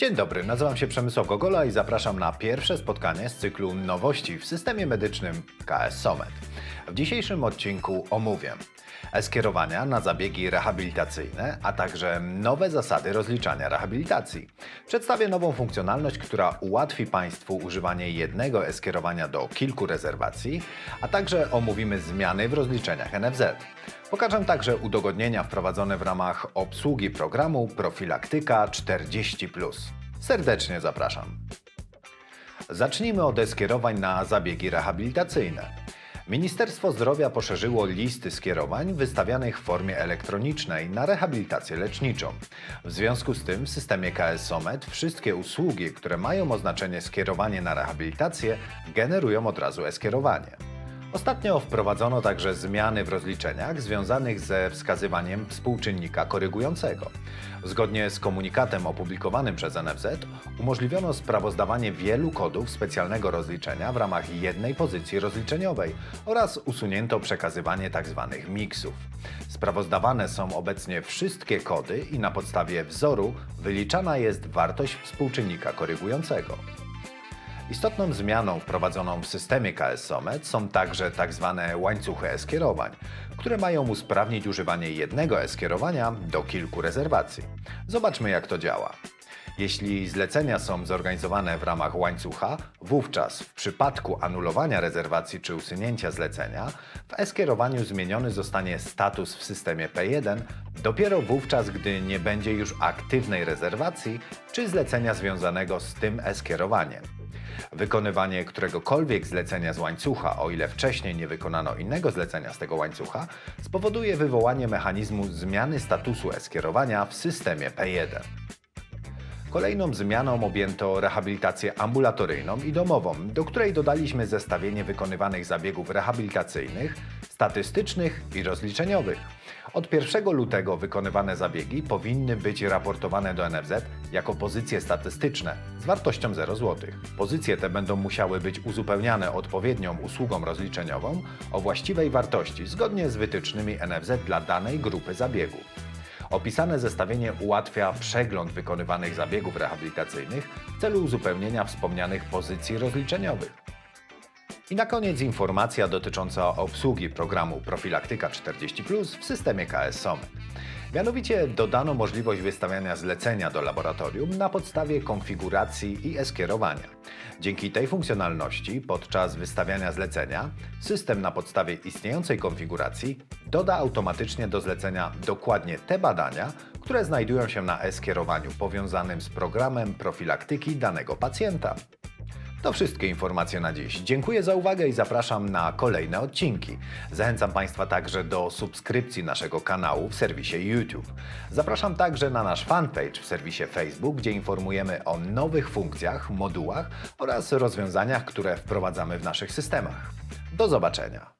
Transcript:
Dzień dobry, nazywam się Przemysław Gogola i zapraszam na pierwsze spotkanie z cyklu nowości w systemie medycznym KS Somet. W dzisiejszym odcinku omówię e-skierowania na zabiegi rehabilitacyjne, a także nowe zasady rozliczania rehabilitacji. Przedstawię nową funkcjonalność, która ułatwi Państwu używanie jednego e-skierowania do kilku rezerwacji, a także omówimy zmiany w rozliczeniach NFZ. Pokażę także udogodnienia wprowadzone w ramach obsługi programu Profilaktyka 40. Serdecznie zapraszam. Zacznijmy od e-skierowań na zabiegi rehabilitacyjne. Ministerstwo Zdrowia poszerzyło listy skierowań wystawianych w formie elektronicznej na rehabilitację leczniczą. W związku z tym w systemie KS Somet wszystkie usługi, które mają oznaczenie skierowanie na rehabilitację, generują od razu e-skierowanie. Ostatnio wprowadzono także zmiany w rozliczeniach związanych ze wskazywaniem współczynnika korygującego. Zgodnie z komunikatem opublikowanym przez NFZ umożliwiono sprawozdawanie wielu kodów specjalnego rozliczenia w ramach jednej pozycji rozliczeniowej oraz usunięto przekazywanie tzw. miksów. Sprawozdawane są obecnie wszystkie kody i na podstawie wzoru wyliczana jest wartość współczynnika korygującego. Istotną zmianą wprowadzoną w systemie KS Somet są także tzw. łańcuchy e-skierowań, które mają usprawnić używanie jednego e-skierowania do kilku rezerwacji. Zobaczmy jak to działa. Jeśli zlecenia są zorganizowane w ramach łańcucha, wówczas w przypadku anulowania rezerwacji czy usunięcia zlecenia, w e-skierowaniu zmieniony zostanie status w systemie P1 dopiero wówczas, gdy nie będzie już aktywnej rezerwacji czy zlecenia związanego z tym e-skierowaniem. Wykonywanie któregokolwiek zlecenia z łańcucha, o ile wcześniej nie wykonano innego zlecenia z tego łańcucha, spowoduje wywołanie mechanizmu zmiany statusu e-skierowania w systemie P1. Kolejną zmianą objęto rehabilitację ambulatoryjną i domową, do której dodaliśmy zestawienie wykonywanych zabiegów rehabilitacyjnych, statystycznych i rozliczeniowych. Od 1 lutego wykonywane zabiegi powinny być raportowane do NFZ jako pozycje statystyczne z wartością 0 zł. Pozycje te będą musiały być uzupełniane odpowiednią usługą rozliczeniową o właściwej wartości zgodnie z wytycznymi NFZ dla danej grupy zabiegów. Opisane zestawienie ułatwia przegląd wykonywanych zabiegów rehabilitacyjnych w celu uzupełnienia wspomnianych pozycji rozliczeniowych. I na koniec informacja dotycząca obsługi programu Profilaktyka 40 w systemie KS Somet. Mianowicie dodano możliwość wystawiania zlecenia do laboratorium na podstawie konfiguracji i e-skierowania. Dzięki tej funkcjonalności podczas wystawiania zlecenia system na podstawie istniejącej konfiguracji doda automatycznie do zlecenia dokładnie te badania, które znajdują się na e-skierowaniu powiązanym z programem profilaktyki danego pacjenta. To wszystkie informacje na dziś. Dziękuję za uwagę i zapraszam na kolejne odcinki. Zachęcam Państwa także do subskrypcji naszego kanału w serwisie YouTube. Zapraszam także na nasz fanpage w serwisie Facebook, gdzie informujemy o nowych funkcjach, modułach oraz rozwiązaniach, które wprowadzamy w naszych systemach. Do zobaczenia.